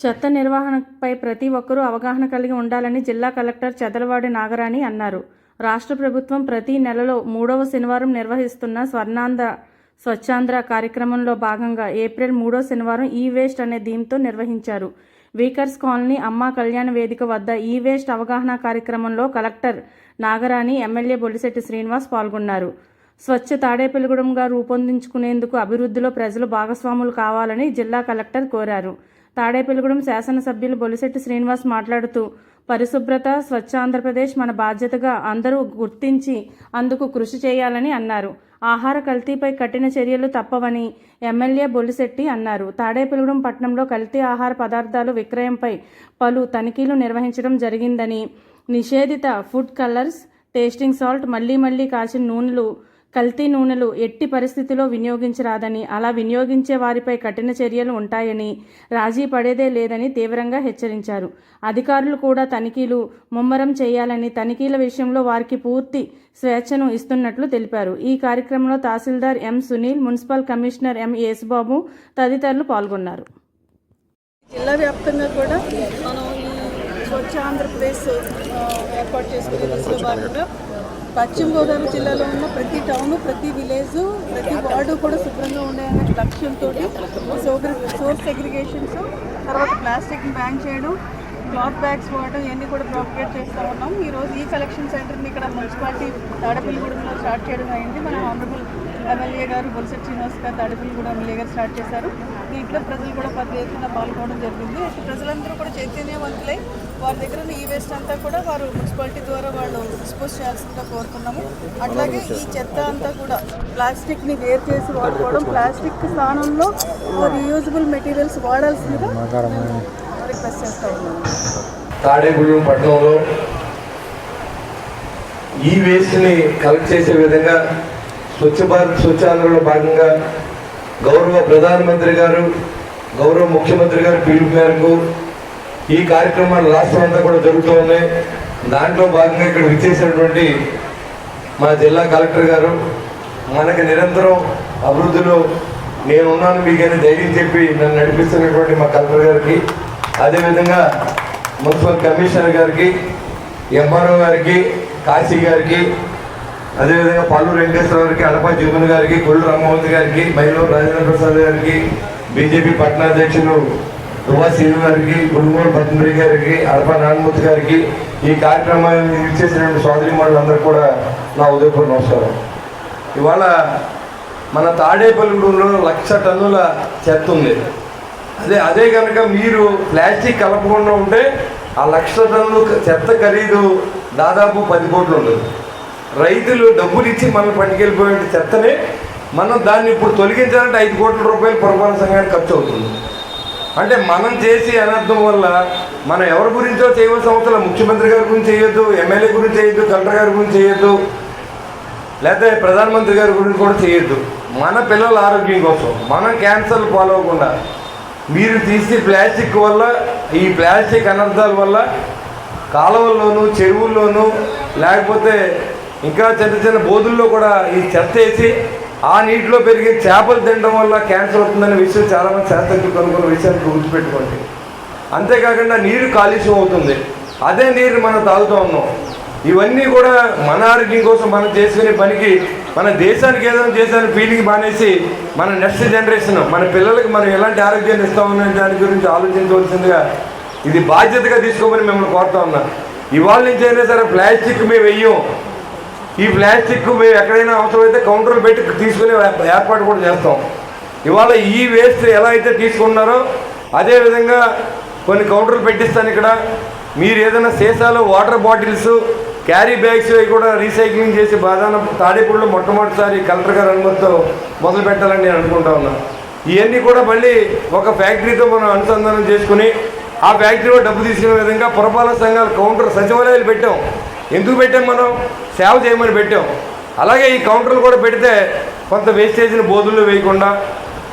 చెత్త నిర్వహణపై ప్రతి ఒక్కరూ అవగాహన కలిగి ఉండాలని జిల్లా కలెక్టర్ చెదలవాడి నాగరాణి అన్నారు. రాష్ట్ర ప్రభుత్వం ప్రతి నెలలో మూడవ శనివారం నిర్వహిస్తున్న స్వర్ణాంధ్ర స్వచ్ఛాంధ్ర కార్యక్రమంలో భాగంగా ఏప్రిల్ మూడో శనివారం ఈ వేస్ట్ అనే థీమ్తో నిర్వహించారు. వీకర్స్ కాలనీ అమ్మా కళ్యాణ వేదిక వద్ద ఈ వేస్ట్ అవగాహన కార్యక్రమంలో కలెక్టర్ నాగరాణి ఎమ్మెల్యే బొలిశెట్టి శ్రీనివాస్ పాల్గొన్నారు. స్వచ్ఛ తాడేపెలుగుడంగా రూపొందించుకునేందుకు అభివృద్ధిలో ప్రజలు భాగస్వాములు కావాలని జిల్లా కలెక్టర్ కోరారు. తాడేపల్లిగూడెం శాసనసభ్యులు బొలిశెట్టి శ్రీనివాస్ మాట్లాడుతూ పరిశుభ్రత స్వచ్ఛ ఆంధ్రప్రదేశ్ మన బాధ్యతగా అందరూ గుర్తించి అందుకు కృషి చేయాలని అన్నారు. ఆహార కల్తీపై కఠిన చర్యలు తప్పవని ఎమ్మెల్యే బొలిశెట్టి అన్నారు. తాడేపల్లిగూడెం పట్టణంలో కల్తీ ఆహార పదార్థాలు విక్రయంపై పలు తనిఖీలు నిర్వహించడం జరిగిందని నిషేధిత ఫుడ్ కలర్స్ టేస్టింగ్ సాల్ట్ మళ్ళీ మళ్ళీ కాచిన నూనెలు కల్తీ నూనెలు ఎట్టి పరిస్థితిలో వినియోగించరాదని అలా వినియోగించే వారిపై కఠిన చర్యలు ఉంటాయని రాజీ పడేదే లేదని తీవ్రంగా హెచ్చరించారు. అధికారులు కూడా తనిఖీలు ముమ్మరం చేయాలని తనిఖీల విషయంలో వారికి పూర్తి స్వేచ్ఛను ఇస్తున్నట్లు తెలిపారు. ఈ కార్యక్రమంలో తహసీల్దార్ M Sunil municipal commissioner M Yesubabu తదితరులు పాల్గొన్నారు. జిల్లా వ్యాప్తంగా కూడా మనం ఈ స్వచ్ఛ ఆంధ్రప్రదేశ్ ఏర్పాటు చేసుకునే దశలో భాగంగా పశ్చిమ గోదావరి జిల్లాలో ఉన్న ప్రతి టౌన్ ప్రతి విలేజ్ ప్రతి వార్డు కూడా శుభ్రంగా ఉండే అనే లక్ష్యంతో సోర్స్ సెగ్రిగేషన్స్ తర్వాత ప్లాస్టిక్ బ్యాన్ చేయడం క్లాత్ బ్యాగ్స్ వాడడం ఇవన్నీ కూడా ప్రాపగేట్ చేస్తూ ఉన్నాం. ఈరోజు ఈ కలెక్షన్ సెంటర్ని ఇక్కడ మున్సిపాలిటీ తాడపల్లిగూడెంలో స్టార్ట్ చేయడం అయింది. మన ఆనరబుల్ ఎమ్మెల్యే గారు బొలిసెట్ శ్రీనివాస్ గారు తాడపల్లిగూడెం ఎమ్మెల్యే గారు స్టార్ట్ చేశారు. దీంట్లో ప్రజలు కూడా పెద్ద ఎత్తున పాల్గొనడం జరిగింది. అయితే ప్రజలందరూ కూడా చైతన్యవంతులై వారి దగ్గర ఉన్న ఈ వేస్ట్ అంతా కూడా వారు మున్సిపాలిటీ ద్వారా వాళ్ళు డిస్పోజ్ చేయాల్సిందిగా కోరుతున్నాము. అట్లాగే ఈ చెత్త అంతా కూడా ప్లాస్టిక్ని వేరు చేసి వాడుకోవడం ప్లాస్టిక్ స్థానంలో రీయూజబుల్ మెటీరియల్స్ వాడాల్సిందిగా రిక్వెస్ట్ చేస్తూ ఉన్నాము. తాడేగూడెం పట్టణంలో ఈ వేస్ట్ని కలెక్ట్ చేసే విధంగా స్వచ్ఛ భారత్ స్వచ్ఛాంధ్రలో భాగంగా గౌరవ ప్రధానమంత్రి గారు గౌరవ ముఖ్యమంత్రి గారు పిలుపు మేరకు ఈ కార్యక్రమాలు రాష్ట్రం అంతా కూడా జరుగుతూ ఉన్నాయి. దాంట్లో భాగంగా ఇక్కడ విచ్చేసినటువంటి మా జిల్లా కలెక్టర్ గారు మనకి నిరంతరం అభివృద్ధిలో నేను ఉన్నాను మీకని ధైర్యం చెప్పి నన్ను నడిపిస్తున్నటువంటి మా కలెక్టర్ గారికి అదేవిధంగా మున్సిపల్ కమిషనర్ గారికి ఎంఆర్ఓ గారికి కాశీ గారికి అదేవిధంగా పల్లు వెంకటేశ్వర గారికి అడప జీవన్ గారికి కొల్లు రామ్మోహన్ గారికి మైలో రాజేంద్ర ప్రసాద్ గారికి బీజేపీ పట్టణాధ్యక్షులు దువా శ్రీను గారికి గుడుమూరు పద్మరి గారికి అడప నారాయణమూర్తి గారికి ఈ కార్యక్రమాన్ని ఇచ్చేసినటువంటి సోదరి అందరూ కూడా నా ఉదయపూర్ నమస్కారం. ఇవాళ మన తాడేపల్లిగూడెంలో లక్ష టన్నుల చెత్త ఉంది. అదే అదే కనుక మీరు ప్లాస్టిక్ కలపకుండా ఉంటే ఆ లక్ష టన్నులు చెత్త ఖరీదు దాదాపు పది కోట్లు ఉంటుంది రైతులు డబ్బులు ఇచ్చి మనం పట్టుకెళ్ళిపోయే చెత్తనే మనం దాన్ని ఇప్పుడు తొలగించాలంటే ఐదు కోట్ల రూపాయలు పురపాలన సంఘానికి ఖర్చు అవుతుంది. అంటే మనం చేసి అనర్థం వల్ల మనం ఎవరి గురించో చేయవలసిన అవసరం ముఖ్యమంత్రి గారి గురించి చేయొద్దు ఎమ్మెల్యే గురించి చేయొద్దు కలెక్టర్ గారి గురించి చేయొద్దు లేకపోతే ప్రధానమంత్రి గారి గురించి కూడా చేయొద్దు. మన పిల్లల ఆరోగ్యం కోసం మనం క్యాన్సర్ పాలవకుండా మీరు తీసే ప్లాస్టిక్ వల్ల ఈ ప్లాస్టిక్ అనర్థాల వల్ల కాలువల్లోనూ చెరువుల్లోనూ లేకపోతే ఇంకా చిన్న చిన్న బోధుల్లో కూడా ఈ చెత్త వేసి ఆ నీటిలో పెరిగే చేపలు తినడం వల్ల క్యాన్సర్ అవుతుందనే విషయం చాలామంది శాస్త్రజ్ఞులు కనుక్కున్న విషయాన్ని గుర్తుపెట్టుకోండి. అంతేకాకుండా నీరు కాలుష్యం అవుతుంది. అదే నీరు మనం తాగుతూ ఉన్నాం. ఇవన్నీ కూడా మన ఆరోగ్యం కోసం మనం చేసుకునే పనికి మన దేశానికి ఏదైనా చేశాను ఫీలింగ్ మానేసి మన నెక్స్ట్ జనరేషన్ మన పిల్లలకి మనం ఎలాంటి ఆరోగ్యాన్ని ఇస్తామనే దాని గురించి ఆలోచించవలసిందిగా ఇది బాధ్యతగా తీసుకోమని మిమ్మల్ని కోరుతా ఉన్నా. ఇవాళ నుంచి అయినా సరే ప్లాస్టిక్ మేము వెయ్యం ఈ ప్లాస్టిక్ మేము ఎక్కడైనా అవసరమైతే కౌంటర్లు పెట్టి తీసుకునే ఏర్పాటు కూడా చేస్తాం. ఇవాళ ఈ వేస్ట్ ఎలా అయితే తీసుకున్నారో అదేవిధంగా కొన్ని కౌంటర్లు పెట్టిస్తాను ఇక్కడ. మీరు ఏదైనా సీసాలు వాటర్ బాటిల్స్ క్యారీ బ్యాగ్స్ అవి కూడా రీసైక్లింగ్ చేసి బాధాన తాడేపూడిలో మొట్టమొదటిసారి కలెక్టర్ గారు అనుమతితో మొదలు పెట్టాలని నేను అనుకుంటా ఉన్నా. ఇవన్నీ కూడా మళ్ళీ ఒక ఫ్యాక్టరీతో మనం అనుసంధానం చేసుకుని ఆ ఫ్యాక్టరీలో డబ్బు తీసుకునే విధంగా పురపాలక సంఘాలు కౌంటర్ సచివాలయాలు పెట్టాం. ఎందుకు పెట్టాం మనం? సేవ చేయమని పెట్టాం. అలాగే ఈ కౌంటర్లు కూడా పెడితే కొంత వేస్టేజ్ని బోధుల్లో వేయకుండా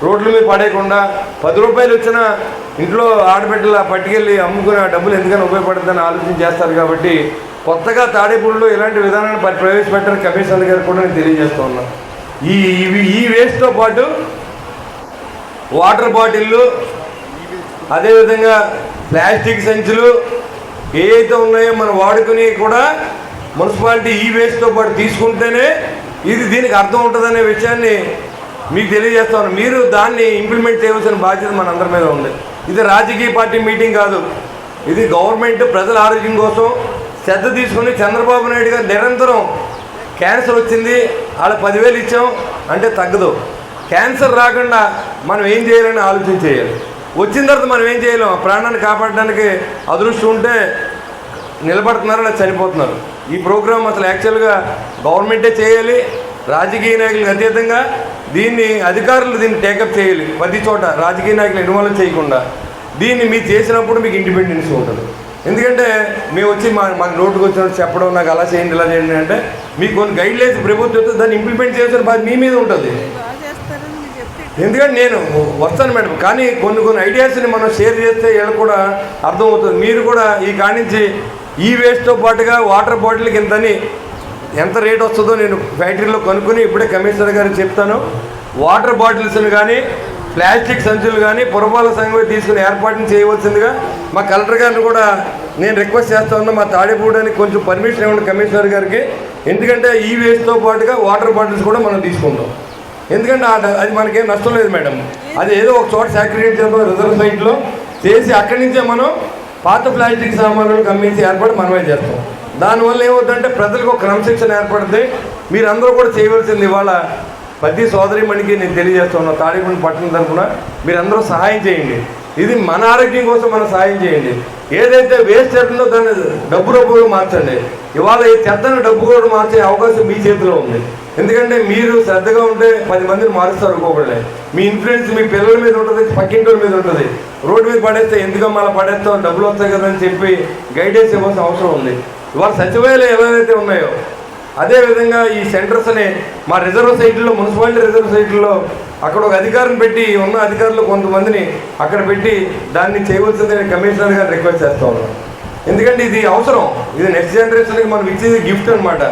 రోడ్ల మీద పడేయకుండా పది రూపాయలు వచ్చిన ఇంట్లో ఆడబిడ్డల పట్టుకెళ్ళి అమ్ముకునే ఆ డబ్బులు ఎందుకని ఉపయోగపడుతుందని ఆలోచన చేస్తారు కాబట్టి కొత్తగా తాడేపూడిలో ఇలాంటి విధానాన్ని ప్రవేశపెట్టారు కమిషనర్ గారు కూడా నేను తెలియజేస్తూ ఉన్నాను ఈ ఇవి ఈ వేస్ట్తో పాటు వాటర్ బాటిళ్ళు అదేవిధంగా ప్లాస్టిక్ సంచులు ఏదైతే ఉన్నాయో మనం వాడుకుని కూడా మున్సిపాలిటీ ఈ వేస్ట్తో పాటు తీసుకుంటేనే ఇది దీనికి అర్థం ఉంటుందనే విషయాన్ని మీకు తెలియజేస్తాను. మీరు దాన్ని ఇంప్లిమెంట్ చేయవలసిన బాధ్యత మన అందరి మీద ఉంది. ఇది రాజకీయ పార్టీ మీటింగ్ కాదు. ఇది గవర్నమెంట్ ప్రజల ఆరోగ్యం కోసం శ్రద్ధ తీసుకుని చంద్రబాబు నాయుడు గారు నిరంతరం క్యాన్సర్ వచ్చింది. వాళ్ళ పదివేలు ఇచ్చాం. అంటే తగ్గదు. క్యాన్సర్ రాకుండా మనం ఏం చేయాలని ఆలోచన చేయాలి. వచ్చిన తర్వాత మనం ఏం చేయలేం. ఆ ప్రాణాన్ని కాపాడడానికి అదృష్టం ఉంటే నిలబడుతున్నారు లేదా చనిపోతున్నారు. ఈ ప్రోగ్రాం అసలు యాక్చువల్గా గవర్నమెంటే చేయాలి. రాజకీయ నాయకులకు అతీతంగా దీన్ని అధికారులు దీన్ని టేకప్ చేయాలి. ప్రతి చోట రాజకీయ నాయకులు ఇన్వాల్వ్ చేయకుండా దీన్ని మీరు చేసినప్పుడు మీకు ఇండిపెండెన్స్ ఉంటుంది. ఎందుకంటే మేము వచ్చి మా మాకు నోటుకు వచ్చినట్టు చెప్పడం నాకు అలా చేయండి ఇలా చేయండి అంటే మీకు కొన్ని గైడ్ లైన్స్ ప్రభుత్వం దాన్ని ఇంప్లిమెంట్ చేసిన బాధ్యత మీ మీద ఉంటుంది. ఎందుకంటే నేను వస్తాను మేడం. కానీ కొన్ని కొన్ని ఐడియాస్ని మనం షేర్ చేస్తే వీళ్ళు కూడా అర్థమవుతుంది. మీరు కూడా ఈ కానించి ఈ వేస్ట్తో పాటుగా వాటర్ బాటిల్కి ఇంతని ఎంత రేట్ వస్తుందో నేను ఫ్యాక్టరీలో కనుక్కొని ఇప్పుడే కమిషనర్ గారికి చెప్తాను. వాటర్ బాటిల్స్ని కానీ ప్లాస్టిక్ సంచులు కానీ పురపాలక సంఘం తీసుకుని ఏర్పాటుని చేయవలసిందిగా మా కలెక్టర్ గారిని కూడా నేను రిక్వెస్ట్ చేస్తా ఉన్నా. మా తాడేపూడానికి కొంచెం పర్మిషన్ ఇవ్వండి కమిషనర్ గారికి. ఎందుకంటే ఈ వేస్ట్తో పాటుగా వాటర్ బాటిల్స్ కూడా మనం తీసుకుంటాం. ఎందుకంటే అది మనకేం నష్టం లేదు మేడం. అది ఏదో ఒక చోట సాక్రిఫైట్ చేద్దాం రిజర్వ్ సైట్లో చేసి అక్కడి నుంచే మనం పాత ప్లాస్టిక్ సామాన్లు కమ్మేసి ఏర్పాటు మనమే చేస్తాం. దానివల్ల ఏమవుతుందంటే ప్రజలకు ఒక క్రమశిక్షణ ఏర్పడుతుంది మీరందరూ కూడా చేయవలసింది ఇవాళ ప్రతి సోదరి మణికి నేను తెలియజేస్తున్నా తాడిపండి పట్టణం తరఫున మీరందరూ సహాయం చేయండి. ఇది మన ఆరోగ్యం కోసం మనం సాయం చేయండి. ఏదైతే వేస్ట్ చేస్తుందో దాన్ని డబ్బు రూపంలో మార్చండి. ఇవాళ ఈ చెత్తను డబ్బు కూడా మార్చే అవకాశం మీ చేతిలో ఉంది. ఎందుకంటే మీరు శ్రద్ధగా ఉంటే పది మందిని మారుస్తారు అనుకోకూడలే మీ ఇన్ఫ్లుయెన్స్ మీ పిల్లల మీద ఉంటుంది పక్కింటి మీద ఉంటుంది. రోడ్డు మీద పడేస్తే ఎందుకమ్మా మళ్ళీ పడేస్తావు? డబ్బులు వస్తాయి కదా అని చెప్పి గైడెన్స్ ఇవ్వాల్సిన అవసరం ఉంది. ఇవాళ సచివాలయాలు ఎవరైతే ఉన్నాయో అదేవిధంగా ఈ సెంటర్స్ అనే మా రిజర్వ్ సైట్లో మున్సిపాలిటీ రిజర్వ్ సైట్లో అక్కడ ఒక అధికారిని పెట్టి ఉన్న అధికారులు కొంతమందిని అక్కడ పెట్టి దాన్ని చేయవలసిందని కమిషనర్ గారు రిక్వెస్ట్ చేస్తూ ఉన్నాం ఎందుకంటే ఇది అవసరం. ఇది నెక్స్ట్ జనరేషన్కి మనం ఇచ్చేది గిఫ్ట్ అనమాట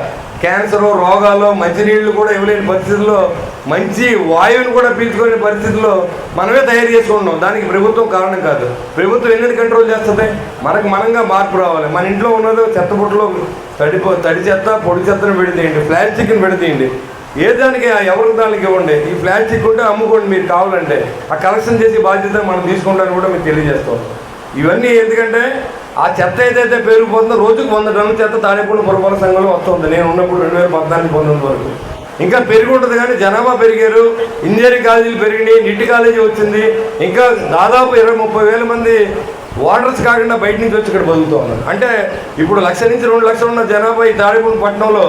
క్యాన్సర్ రోగాలు మంచినీళ్ళు కూడా ఇవ్వలేని పరిస్థితుల్లో మంచి వాయువుని కూడా పీల్చుకోలేని పరిస్థితుల్లో మనమే తయారు చేసుకుంటున్నాం. దానికి ప్రభుత్వం కారణం కాదు. ప్రభుత్వం ఎన్ని కంట్రోల్ చేస్తుంది? మనకు మనంగా మార్పు రావాలి. మన ఇంట్లో ఉన్నదో చెత్తబుట్టలో తడిపో తడి చెత్త పొడి చెత్తను పెడితేయండి ప్లాస్టిక్ని పెడితేయండి ఏ దానికి ఎవరికి దానికి ఇవ్వండి? ఈ ప్లాస్టిక్ ఉంటే అమ్ముకోండి మీరు కావాలంటే. ఆ కలెక్షన్ చేసి బాధ్యత మనం తీసుకుంటామని కూడా మీకు తెలియజేస్తాం. ఇవన్నీ ఎందుకంటే ఆ చెత్త ఏదైతే పెరిగిపోతుందో రోజుకు వంద టన్నుల చెత్త తాడేపూడి పురపాలక సంఘంలో వస్తుంది. నేను ఉన్నప్పుడు రెండు వేల పద్నాలుగు పంతొమ్మిది వరకు. ఇంకా పెరిగి ఉంటుంది కానీ జనాభా పెరిగారు ఇంజనీరింగ్ కాలేజీలు పెరిగినాయి నిట్టి కాలేజీ వచ్చింది. ఇంకా దాదాపు ఇరవై ముప్పై వేల మంది వాటర్స్ కాకుండా బయట నుంచి వచ్చి ఇక్కడ బతుకుతూ ఉన్నారు. అంటే ఇప్పుడు లక్ష నుంచి రెండు లక్షలు ఉన్న జనాభా ఈ తాడిపూడి పట్టణంలో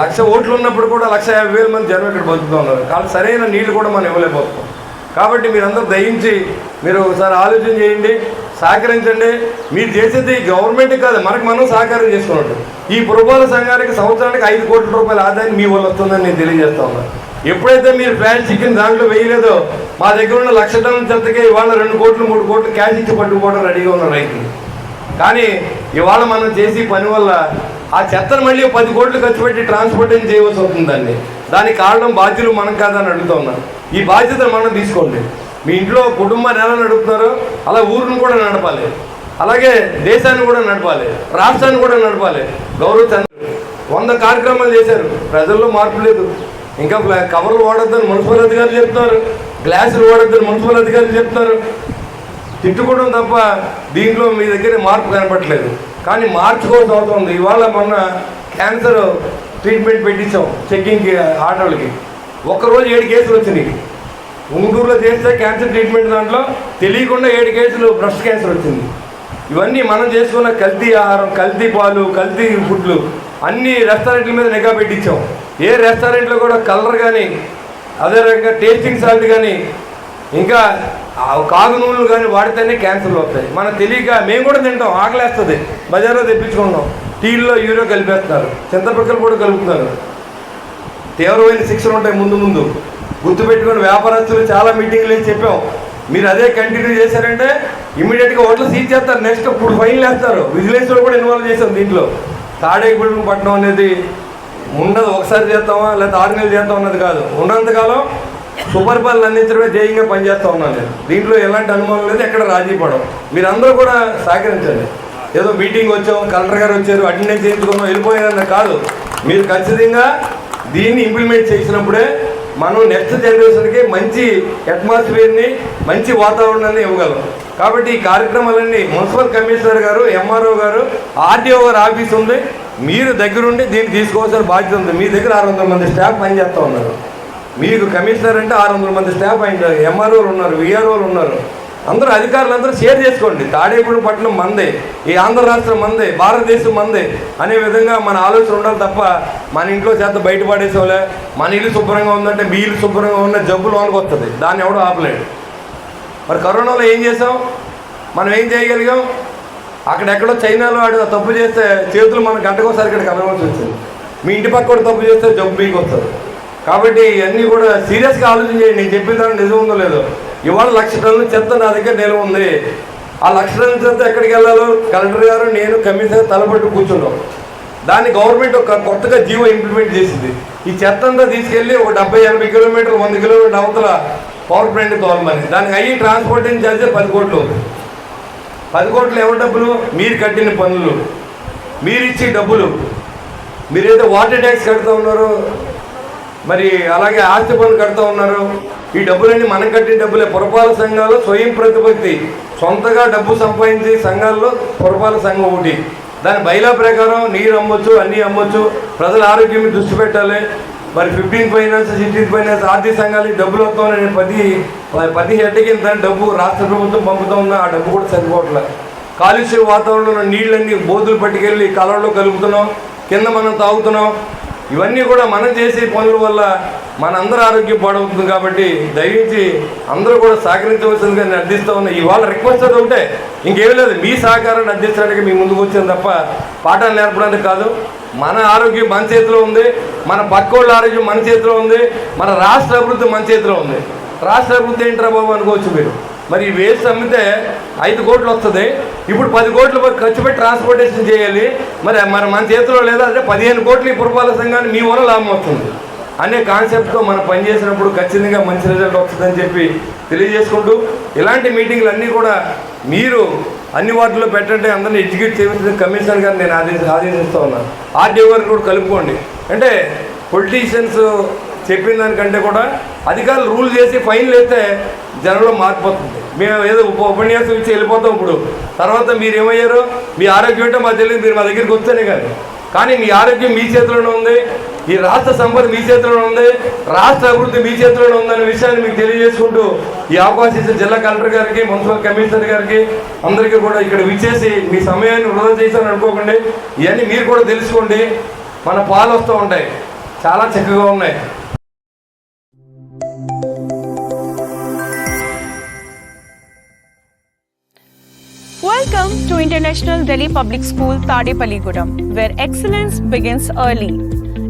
లక్ష ఓట్లు ఉన్నప్పుడు కూడా లక్ష యాభై వేల మంది జనం ఇక్కడ బతుకుతూ ఉన్నారు. కాబట్టి సరైన నీళ్ళు కూడా మనం ఇవ్వలేకపోతున్నాం. కాబట్టి మీరందరూ దయించి మీరు ఒకసారి ఆలోచన చేయండి సహకరించండి. మీరు చేసేది గవర్నమెంట్ కాదు మనకు మనం సహకారం చేసుకున్నట్టు. ఈ పురపాలక సంఘానికి సంవత్సరానికి ఐదు కోట్ల రూపాయల ఆదాయం మీ వల్ల వస్తుందని నేను తెలియజేస్తా ఉన్నాను ఎప్పుడైతే మీరు ఫ్లాట్ చికెన్ దాంట్లో వేయలేదో మా దగ్గర ఉన్న లక్ష టన్నుల చెత్తకే ఇవాళ రెండు కోట్లు మూడు కోట్లు క్యాష్ ఇచ్చి పట్టుకుపోవడం రెడీగా ఉన్న రైతులు. కానీ ఇవాళ మనం చేసే పని వల్ల ఆ చెత్తను మళ్ళీ పది కోట్లు ఖర్చు పెట్టి ట్రాన్స్పోర్టేషన్ చేయవలసి వస్తుందండి? దానికి కారణం బాధ్యులు మనం కాదని అడుగుతా ఉన్నాను ఈ బాధ్యత మనం తీసుకోండి. మీ ఇంట్లో కుటుంబాన్ని ఎలా నడుపుతున్నారో అలా ఊరిని కూడా నడపాలి. అలాగే దేశాన్ని కూడా నడపాలి. రాష్ట్రాన్ని కూడా నడపాలి. గౌరవ చంద్ర వంద కార్యక్రమాలు చేశారు. ప్రజల్లో మార్పు లేదు. ఇంకా కవర్లు వాడొద్దని మున్సిపల్ అధికారులు చెప్తున్నారు. గ్లాసులు వాడొద్దని మున్సిపల్ అధికారులు చెప్తున్నారు. తిట్టుకోవడం తప్ప దీంట్లో మీ దగ్గర మార్పు కనపట్లేదు కానీ మార్చుకోవాల్సి అవుతుంది. ఇవాళ మొన్న క్యాన్సర్ ట్రీట్మెంట్ పెట్టించాం చెక్కింగ్కి ఆటోలకి ఒక్కరోజు ఏడు కేసులు వచ్చినాయి. ఉంగుటూరులో చేస్తే క్యాన్సర్ ట్రీట్మెంట్ దాంట్లో తెలియకుండా ఏడు కేసులు బ్రెస్ట్ క్యాన్సర్ వచ్చింది. ఇవన్నీ మనం చేసుకున్న కల్తీ ఆహారం కల్తీ పాలు కల్తీ ఫుడ్లు. అన్ని రెస్టారెంట్ల మీద నిఘా పెట్టించాం. ఏ రెస్టారెంట్లో కూడా కలర్ కానీ అదే రకంగా టేస్టింగ్ సాల్ట్ కానీ ఇంకా ఆ కాగు నూనెలు కానీ వాడితేనే క్యాన్సర్లు వస్తాయి. మనకు తెలియక మేము కూడా తింటాం ఆకలేస్తుంది. బజార్లో తెప్పించుకుంటాం టీల్లో యూరియో కలిపేస్తున్నారు. చింతపిక్కలు కూడా కలుపుతున్నారు. తీవ్రమైన శిక్షలు ఉంటాయి ముందు ముందు. గుర్తుపెట్టుకుని వ్యాపారస్తులు చాలా మీటింగ్లు వేసి చెప్పాం. మీరు అదే కంటిన్యూ చేశారంటే ఇమీడియట్గా ఓట్లు సీజ్ చేస్తారు. నెక్స్ట్ ఇప్పుడు ఫైన్లు వేస్తారు. విజిలెన్స్ కూడా ఇన్వాల్వ్ చేశాం దీంట్లో. తాడేపల్లి పట్టణం అనేది ఉండదు. ఒకసారి చేస్తామా? లేదా ఆరు నెలలు చేస్తాం అన్నది కాదు. ఉన్నంతకాలం సుపరిపాలన అందించడమే ధ్యేయంగా పనిచేస్తూ ఉన్నాను నేను. దీంట్లో ఎలాంటి అనుమానం లేదు. ఎక్కడ రాజీ పడవు. మీరందరూ కూడా సహకరించండి. ఏదో మీటింగ్ వచ్చాం కలెక్టర్ గారు వచ్చారు అటెండెన్స్ చేయించుకున్నాం వెళ్ళిపోయారన్న కాదు. మీరు ఖచ్చితంగా దీన్ని ఇంప్లిమెంట్ చేసినప్పుడే మనం నెక్స్ట్ జనరేషన్కి మంచి అట్మాస్ఫియర్ని మంచి వాతావరణాన్ని ఇవ్వగలం. కాబట్టి ఈ కార్యక్రమాలన్నీ మున్సిపల్ కమిషనర్ గారు ఎంఆర్ఓ గారు ఆర్టీఓ గారు ఆఫీస్ ఉంది. మీరు దగ్గరుండి దీన్ని తీసుకోవాల్సిన బాధ్యత ఉంది. మీ దగ్గర ఆరు వందల మంది స్టాఫ్ పనిచేస్తూ ఉన్నారు. మీకు కమిషనర్ అంటే ఆరు వందల మంది స్టాఫ్ అయిన ఎంఆర్ఓలు ఉన్నారు విఆర్ఓలు ఉన్నారు. అందరూ అధికారులందరూ షేర్ చేసుకోండి. తాడేపూడి పట్టణం మందే ఈ ఆంధ్ర రాష్ట్రం మందే భారతదేశం మందే అనే విధంగా మన ఆలోచన ఉండాలి తప్ప మన ఇంట్లో చేత బయటపడేసేవాళ్ళే మన ఇల్లు శుభ్రంగా ఉందంటే మీ ఇల్లు శుభ్రంగా ఉన్న జబ్బు లోనికి వస్తుంది. దాన్ని ఎవడో ఆపలేడు. మరి కరోనాలో ఏం చేసాం? మనం ఏం చేయగలిగాం? అక్కడెక్కడో చైనాలో వాడు తప్పు చేస్తే చేతులు మనం గంటకోసారి ఇక్కడ కలవాల్సి వచ్చింది. మీ ఇంటి పక్క కూడా తప్పు చేస్తే జబ్బు మీకు వస్తుంది. కాబట్టి ఇవన్నీ కూడా సీరియస్గా ఆలోచన చేయండి. నేను చెప్పిన దాని నిజం ఉందో లేదో. ఇవాళ లక్ష టన్నుల చెత్త నా దగ్గర నిల్వ ఉంది. ఆ లక్ష టన్నుల చెత్త ఎక్కడికి వెళ్ళాలో? కలెక్టర్ గారు నేను కమిషనర్ తలపట్టు కూర్చున్నాం. దాన్ని గవర్నమెంట్ ఒక కొత్తగా జీవో ఇంప్లిమెంట్ చేసింది. ఈ చెత్త అంతా తీసుకెళ్ళి ఒక డెబ్బై ఎనభై కిలోమీటర్లు వంద కిలోమీటర్ అవతల పవర్ ప్లాంట్ తోలమని దానికి అయ్యి ట్రాన్స్పోర్టేషన్ ఛార్జే పది కోట్లు. పది కోట్లు ఎవరి డబ్బులు? మీరు కట్టిన పనులు. మీరు ఇచ్చే డబ్బులు. మీరేదో వాటర్ ట్యాక్స్ కడుతూ ఉన్నారు. మరి అలాగే ఆస్తి పనులు కడుతూ ఉన్నారు. ఈ డబ్బులన్నీ మనం కట్టిన డబ్బులే. పురపాలక సంఘాలు స్వయం ప్రతిపత్తి. సొంతగా డబ్బు సంపాదించే సంఘాల్లో పురపాలక సంఘం ఒకటి. దాని బైలా ప్రకారం నీరు అమ్మొచ్చు అన్నీ అమ్మొచ్చు. ప్రజల ఆరోగ్యం దృష్టి పెట్టాలి. మరి ఫిఫ్టీన్ ఫైనాన్స్ సిక్స్టీన్ ఫైనాన్స్ ఆర్థిక సంఘాలకి డబ్బులు వస్తామని పది పది హెడ్కి ఇంత డబ్బు రాష్ట్ర ప్రభుత్వం పంపుతా ఉన్నా ఆ డబ్బు కూడా సరిపోవట్లేదు కాలుష్య వాతావరణంలో నీళ్ళన్నీ బోధులు పట్టుకెళ్ళి కలవలో కలుపుతున్నాం కింద మనం తాగుతున్నాం. ఇవన్నీ కూడా మనం చేసే పనుల వల్ల మన అందరి ఆరోగ్యం పాడవుతుంది కాబట్టి దయించి అందరూ కూడా సహకరించవలసిందిగా నేను అర్థిస్తూ ఉన్నా. ఇవాళ రిక్వెస్ట్ అది ఉంటే ఇంకేమీ లేదు. మీ సహకారాన్ని అందించడానికి మీ ముందుకు వచ్చింది తప్ప పాఠాలు నేర్పడానికి కాదు. మన ఆరోగ్యం మన చేతిలో ఉంది మన పక్కోళ్ళ ఆరోగ్యం మన చేతిలో ఉంది మన రాష్ట్ర అభివృద్ధి మన చేతిలో ఉంది. రాష్ట్ర అభివృద్ధి ఏంట్రా బాబు అనుకోవచ్చు మీరు. మరి ఈ వేస్ట్ అమ్మితే ఐదు కోట్లు వస్తుంది ఇప్పుడు పది కోట్లు ఖర్చు పెట్టి ట్రాన్స్పోర్టేషన్ చేయాలి మరి మన మన చేతిలో లేదా అంటే పదిహేను కోట్లు ఈ పురపాలక సంఘాన్ని మీ వల్ల లాభం వస్తుంది. అనే కాన్సెప్ట్తో మనం పనిచేసినప్పుడు ఖచ్చితంగా మంచి రిజల్ట్ వస్తుందని చెప్పి తెలియజేసుకుంటూ ఇలాంటి మీటింగ్లు అన్నీ కూడా మీరు అన్ని వార్డుల్లో పెట్టండి అందరిని ఎడ్యుకేట్ చేయవలసిన కమిషనర్ గారిని నేను ఆదేశ ఆదేశిస్తూ ఉన్నాను ఆర్డీఓ గారిని కూడా కలుపుకోండి. అంటే పొలిటీషియన్స్ చెప్పిన దానికంటే కూడా అధికారులు రూల్ చేసి ఫైన్లు వేస్తే జనంలో మారిపోతుంది మేము ఏదో ఉప ఉపన్యాసం ఇచ్చి వెళ్ళిపోతాం ఇప్పుడు. తర్వాత మీరు ఏమయ్యారు? మీ ఆరోగ్యం అంటే మాకు తెలియదు మీరు మా దగ్గరికి వస్తేనే కానీ. కానీ మీ ఆరోగ్యం మీ చేతిలోనే ఉంది. ఈ రాష్ట్ర సంపద మీ చేతిలో ఉంది. రాష్ట్ర అభివృద్ధి మీ చేతిలో ఉందనే విషయాన్ని మీకు తెలియజేసుకుంటూ ఈ అవకాశం ఇచ్చిన జిల్లా కలెక్టర్ గారికి మున్సిపల్ కమిషనర్ గారికి అందరికీ కూడా ఇక్కడ విచ్చేసి మీ సమయాన్ని వృధా చేశాను అనుకోకండి. ఇవన్నీ మీరు కూడా తెలుసుకోండి. మన పాలు వస్తూ ఉంటాయి. చాలా చక్కగా ఉన్నాయి. Welcome to International Delhi Public School Tadepaligudam, where excellence begins early.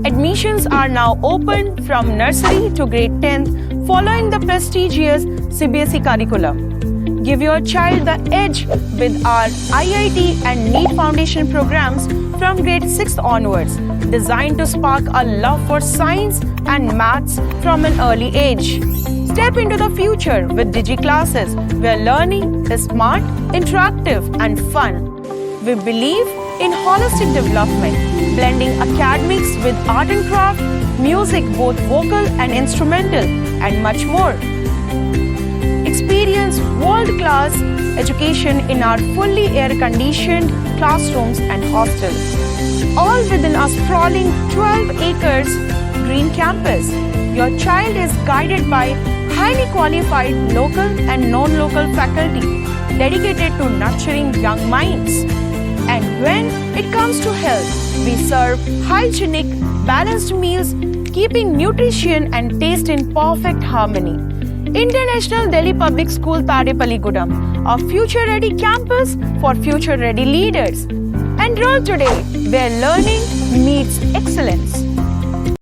Admissions are now open from nursery to grade 10 following the prestigious CBSE curriculum. Give your child the edge with our IIT and NEET foundation programs from grade 6 onwards, designed to spark a love for science and maths from an early age. Step into the future with Digi classes where learning is smart, interactive, and fun. We believe in holistic development, blending academics with art and craft, music, both vocal and instrumental, and much more. Experience world class education in our fully air conditioned classrooms and hostels. All within our sprawling 12 acres green campus. Your child is guided by highly qualified local and non local faculty dedicated to nurturing young minds. And when it comes to health, we serve hygienic, balanced meals, keeping nutrition and taste in perfect harmony. International Delhi Public School Tadepaligudam, a future ready campus for future ready leaders. Enroll today where learning meets excellence.